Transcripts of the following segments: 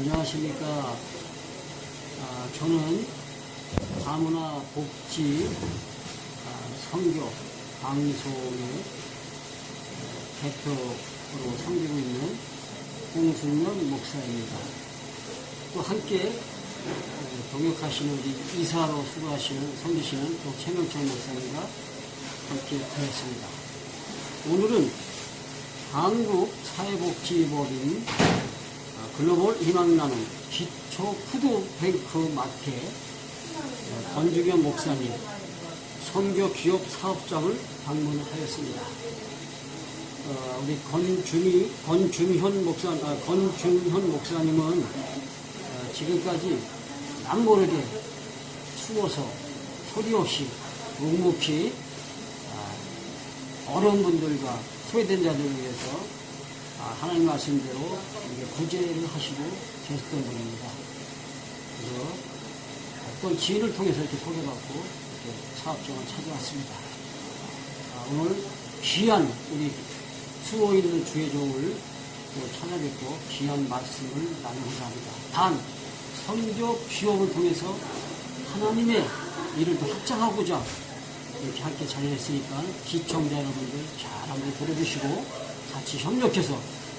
안녕하십니까. 아, 저는 다문화 복지 아, 선교 방송의 어, 대표로 섬기고 있는 홍순영 목사입니다. 또 함께 어, 동역하시는 우리 이사로 수고하시는 섬기시는 또 최명철 목사님과 함께 하였습니다. 오늘은 한국 사회복지법인 아, 글로벌 희망나눔 기초 푸드뱅크 마켓 어, 권주경 목사님 선교 기업 사업장을 방문하였습니다. 어, 우리 권준희, 권준현 목사, 아, 권준현 목사님은 어, 지금까지 남모르게 추워서 소리 없이 묵묵히 아, 어려운 분들과 소외된 자들을 위해서 아, 하나님 말씀대로 구제를 하시고 계셨던 분입니다. 그래서 어떤 지인을 통해서 이렇게 소개받고 이렇게 사업장을 찾아왔습니다. 아, 오늘 귀한 우리 수호 있는 주의 종을 또 찾아뵙고 귀한 말씀을 나누고자 합니다. 단, 선교 기업을 통해서 하나님의 일을 더 확장하고자 이렇게 함께 자리했으니까 시청자 여러분들 잘 한번 들어주시고 같이 협력해서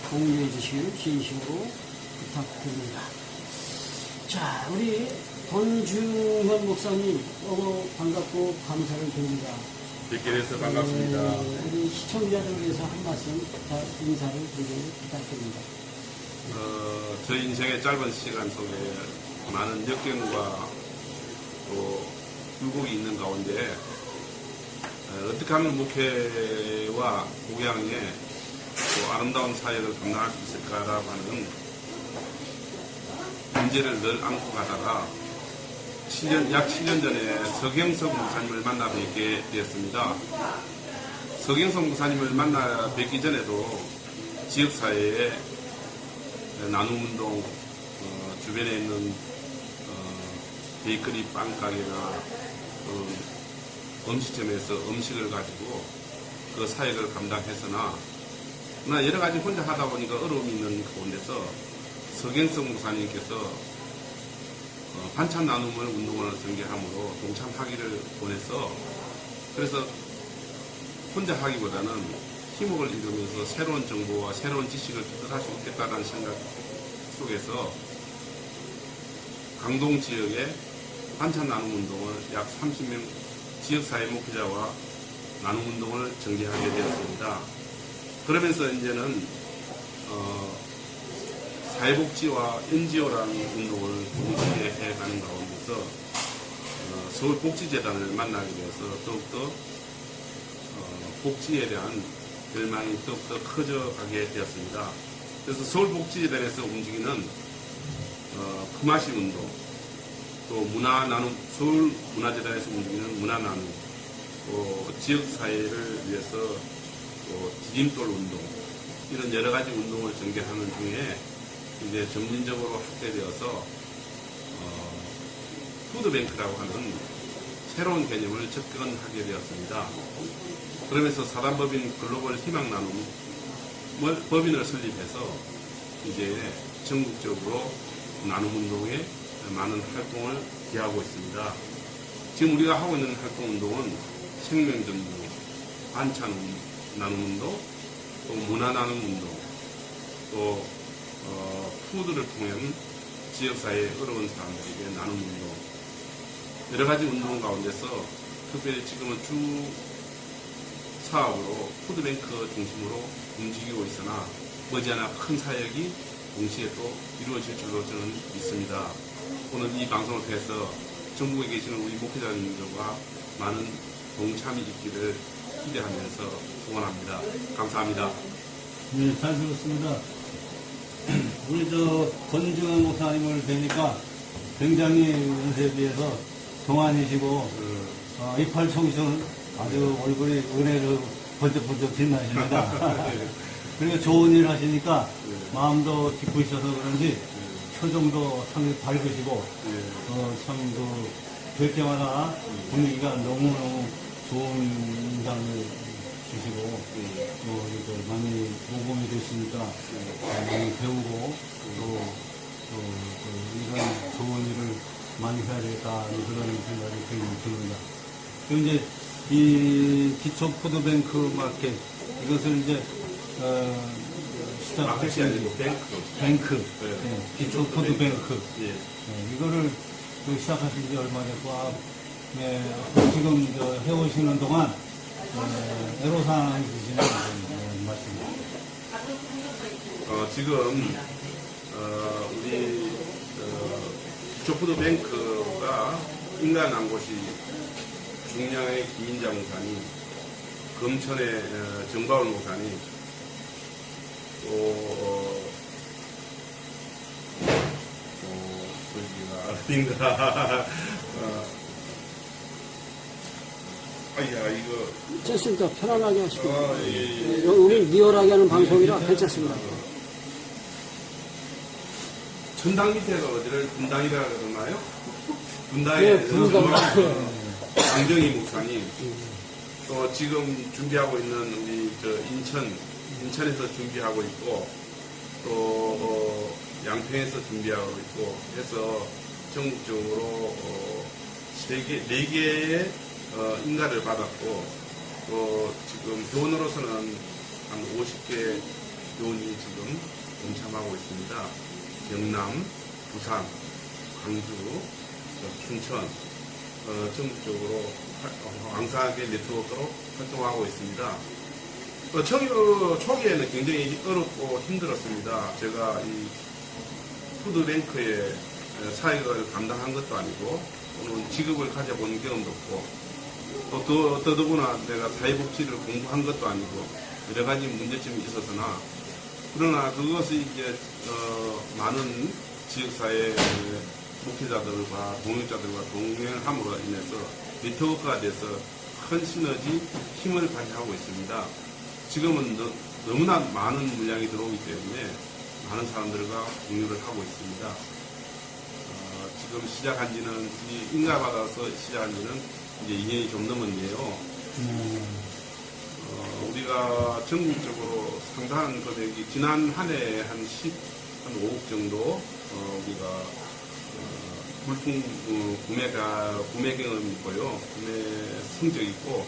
공유해 주시길 진심으로 부탁드립니다. 자, 우리 권중현 목사님 너무 반갑고 감사를 드립니다. 뵙게 돼서 반갑습니다. 어, 우리 시청자들을 위해서 한 말씀 인사를 드리길 부탁드립니다. 어, 저 인생의 짧은 시간 속에 많은 역경과 또 굴곡이 있는 가운데 어, 어떻게 하면 목회와 목양에 또 아름다운 사역을 감당할 수 있을까라고 하는 문제를 늘 안고 가다가 7년, 약 7년 전에 서경석 목사님을 만나 뵙게 되었습니다. 서경석 목사님을 만나 뵙기 전에도 지역사회에 나눔운동 어, 주변에 있는 어, 베이커리 빵 가게나 어, 음식점에서 음식을 가지고 그 사역을 감당했으나 나 여러 가지 혼자 하다 보니까 어려움이 있는 가운데서 서경석 목사님께서 어, 반찬 나눔을 운동을 전개함으로 동참하기를 원해서 그래서 혼자 하기보다는 팀웍을 이루면서 새로운 정보와 새로운 지식을 습득할 수 있겠다는 생각 속에서 강동 지역에 반찬 나눔 운동을 약 30명 지역사회 목회자와 나눔 운동을 전개하게 되었습니다. 그러면서 이제는 어, 사회복지와 NGO라는 운동을 동시에 해가는 가운데서 어, 서울복지재단을 만나게 되어서 더욱더 어, 복지에 대한 열망이 더욱더 커져가게 되었습니다. 그래서 서울복지재단에서 움직이는 어, 금화시 운동, 또 문화 나눔, 서울문화재단에서 움직이는 문화 나눔, 또 지역사회를 위해서 또 디딤돌 운동, 이런 여러 가지 운동을 전개하는 중에 이제 점진적으로 확대되어서 어, 푸드뱅크라고 하는 새로운 개념을 접근하게 되었습니다. 그러면서 사단법인 글로벌 희망 나눔 법인을 설립해서 이제 전국적으로 나눔 운동에 많은 활동을 기하고 있습니다. 지금 우리가 하고 있는 활동 운동은 생명 전도, 반찬 나눔 운동, 또 문화 나눔 운동, 또 어, 푸드를 통한 지역사회의 어려운 사람들에게 나눔 운동, 여러 가지 운동 가운데서 특별히 지금은 주 사업으로 푸드뱅크 중심으로 움직이고 있으나 머지않아 큰 사역이 동시에 또 이루어질 줄로 저는 믿습니다. 오늘 이 방송을 통해서 전국에 계시는 우리 목회자님들과 많은 동참이 있기를 기대하면서 응원합니다. 감사합니다. 네, 잘 들었습니다. 우리 저 권중환 목사님을 뵈니까 굉장히 연세에 비해서 동안이시고 어, 이팔 총수는 아주 얼굴이 은혜로 번쩍번쩍 빛나십니다. 그리고 좋은 일 하시니까 마음도 기쁘셔서 그런지 표정도 상당히 밝으시고 어, 참그 때마다 분위기가 너무너무 좋은 인상을 주시고 또 이렇게 많이 모범이 되시니까 어, 많이 배우고 또, 또 해야 되겠다 그런 생각이 들- 듭니다. 그리고 이제 이 기초 푸드뱅크 마켓 이것을 이제 어, 마켓이 아니고 뱅크. 뱅크 네. 예, 기초 푸드 뱅크 예. 예, 이거를 그 시작하신 지 얼마 됐고 아, 예, 지금 저 해오시는 동안 예, 애로사항이 있으시는 예, 말씀입니다. 어, 지금 어, 우리 어, 기초푸드뱅크가 인간한 곳이 중량의 김인자 목사님, 금천의 어, 정바울 목사님, 또 어, 어, 저기가 어딘가 어, 아야 이거 좋습니다. 편안하게 하시고. 아, 예, 예. 예, 우리 리얼하게 하는 방송이라 괜찮습니다. 천당 밑에가 어디를 분당이라 그러나요? 분당에 예, 분당. 강정희 목사님 또 지금 준비하고 있는 우리 저 인천 인천에서 준비하고 있고 또 어, 양평에서 준비하고 있고 해서 전국적으로 어, 세개 네 개의 어, 인가를 받았고 또 지금 교원으로서는 한 50개 교원이 지금 동참하고 있습니다. 경남, 부산, 광주, 또 춘천, 어, 전국적으로 활- 어, 왕성하게 네트워크로 활동하고 있습니다. 어, 초, 어, 초기에는 굉장히 어렵고 힘들었습니다. 제가 이 푸드뱅크의 어, 사역을 감당한 것도 아니고 또는 직업을 가져본 경험도 없고 또 더, 더더구나 내가 사회복지를 공부한 것도 아니고 여러 가지 문제점이 있었으나 그러나 그것이 이제 어, 많은 지역사회 목회자들과 동역자들과 동행함으로 인해서 네트워크가 돼서 큰 시너지 힘을 발휘하고 있습니다. 지금은 너, 너무나 많은 물량이 들어오기 때문에 많은 사람들과 공유를 하고 있습니다. 어, 지금 시작한 지는 이 인가받아서 시작한 지는 이제 2년이 좀 넘었네요. 음, 어, 우리가 전국적으로 상당한 금액이 지난 한 해에 한 10, 한 5억 정도 어, 우리가 어, 물품 어, 구매가 구매 경험이 있고요, 구매 성적이 있고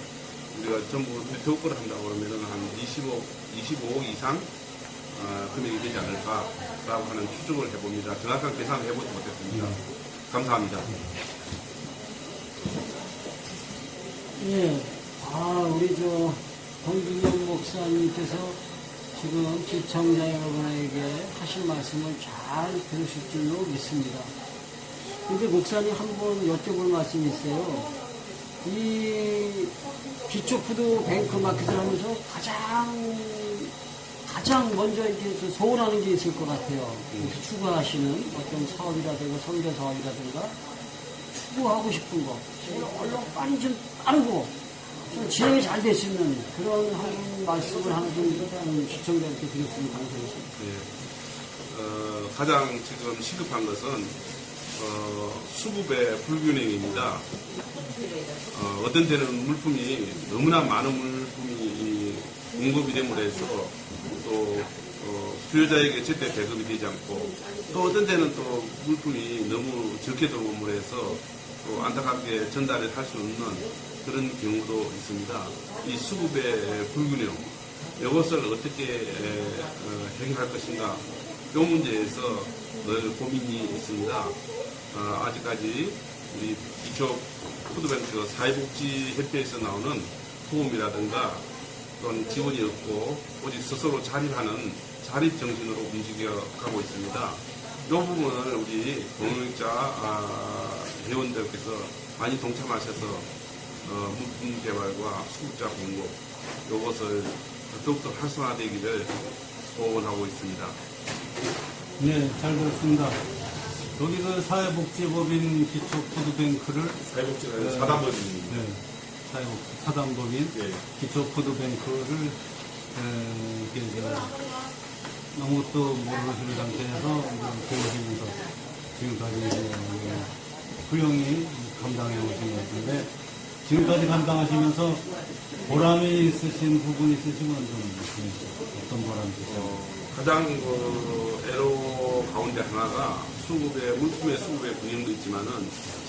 우리가 전부 네트워크를 한다고 그러면은 한 25, 25억 이상 어, 금액이 되지 않을까라고 하는 추정을 해봅니다. 정확한 계산을 해보지 못했습니다. 감사합니다. 예. 아, 우리 저, 권준영 목사님께서 지금 시청자 여러분에게 하실 말씀을 잘 들으실 줄로 믿습니다. 근데 목사님 한 번 여쭤볼 말씀이 있어요. 이 기초푸드 뱅크 마켓을 하면서 가장, 가장 먼저 이제 저 소원하는 게 있을 것 같아요. 이렇게 추구하시는 어떤 사업이라든가 선교 사업이라든가 추구하고 싶은 거. 얼른 빨리 좀 빠르고 좀 진행이 잘 있는 그런 한 말씀을 하나 좀 시청자들께 드렸으면 감사하겠습니다. 예. 어, 가장 지금 시급한 것은 어, 수급의 불균형입니다. 어, 떤 때는 물품이 너무나 많은 물품이 이 공급이 됨으로 해서 또 어, 수요자에게 제때 배급이 되지 않고 또 어떤 때는 또 물품이 너무 적게 들어옴으로 해서 또 안타깝게 전달을 할 수 없는 그런 경우도 있습니다. 이 수급의 불균형 이것을 어떻게 에, 어, 해결할 것인가 이 문제에서 늘 고민이 있습니다. 어, 아직까지 우리 기초 푸드뱅크 사회복지협회에서 나오는 도움이라든가 또는 지원이 없고 오직 스스로 자립하는 자립 정신으로 움직여 가고 있습니다. 이 부분을 우리 아, 회원들께서 많이 동참하셔서 어, 물품 개발과 수급자 공급 이것을 더욱더 활성화되기를 소원하고 있습니다. 네, 잘 들었습니다. 여기 그 사회복지법인 기초푸드뱅크를 사회복지가 네. 사단법인입니다. 네, 사회복지 사단법인 예. 기초푸드뱅크를 에, 이렇게 이제 아무것도 모르시는 상태에서 배우시면서 지금까지 훌륭히 감당해 오신 것 같은데 지금까지 감당하시면서 보람이 있으신 부분이 있으시면 좀 어떤 보람이 있으세요? 어, 가장 그 애로 가운데 하나가 수급의 물품의 수급의 분양도 있지만은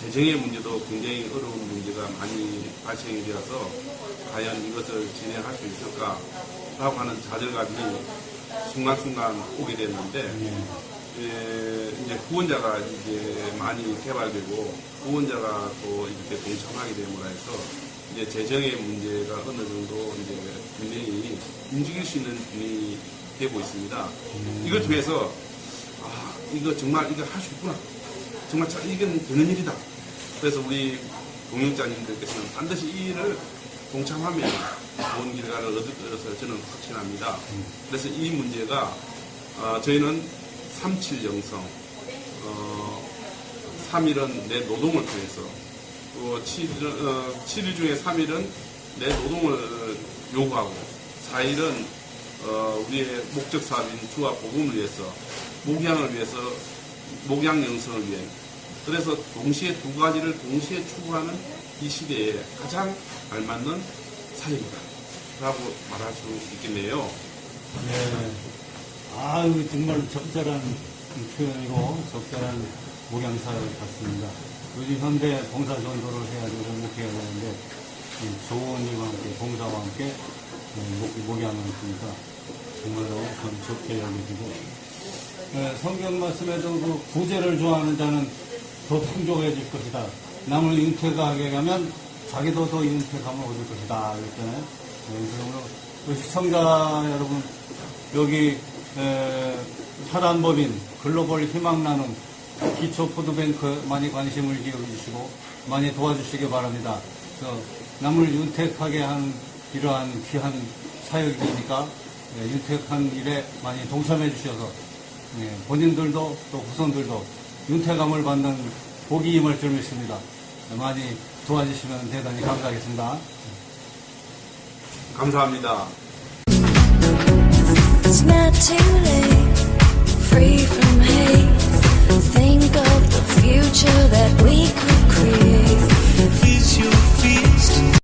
재정의 문제도 굉장히 어려운 문제가 많이 발생이 되어서 과연 이것을 진행할 수 있을까라고 하는 좌절감이 순간순간 오게 됐는데 예, 이제 후원자가 이제 많이 개발되고 후원자가 또 이렇게 동참하게 됨으로 해서 이제 재정의 문제가 어느 정도 이제 분명히 움직일 수 있는 분이 되고 있습니다. 이걸 통해서 아 이거 정말 이거 할 수 있구나. 정말 자- 이건 되는 일이다. 그래서 우리 동역자님들께서는 반드시 이 일을 동참하면 좋은 결과를 얻을 것을 저는 확신합니다. 그래서 이 문제가 어, 저희는 37 영성, 어, 3일은 내 노동을 통해서, 또 7일은, 어, 7일 중에 3일은 내 노동을 요구하고, 4일은 어, 우리의 목적 사업인 주와 복음을 위해서, 목양을 위해서, 목양 영성을 위해, 그래서 동시에 두 가지를 동시에 추구하는 이 시대에 가장 알맞는 사역이다. 라고 말할 수 있겠네요. 네. 아유, 정말 적절한 표현이고, 적절한 목양사를 같습니다. 요즘 현대 봉사 전도를 해가지고 이렇게 해야 되는데, 일과 함께, 봉사와 함께, 네, 목, 목양을 했으니까, 정말로 전 좋게 여겨지고, 네, 성경 말씀에도 그 구제를 좋아하는 자는 더 풍족해질 것이다. 남을 잉태하게 하면 자기도 더 잉태감을 얻을 것이다. 이랬잖아요. 네, 그러므로 시청자 여러분, 여기 에, 사단법인 글로벌 희망나눔 기초푸드뱅크 많이 관심을 기울이시고 많이 도와주시기 바랍니다. 남을 윤택하게 한 이러한 귀한 사역이니까 예, 윤택한 일에 많이 동참해 주셔서 예, 본인들도 또 후손들도 윤택감을 받는 복이 임할 줄 믿습니다. 많이 도와주시면 대단히 감사하겠습니다. 감사합니다. that we could create. Feast feast.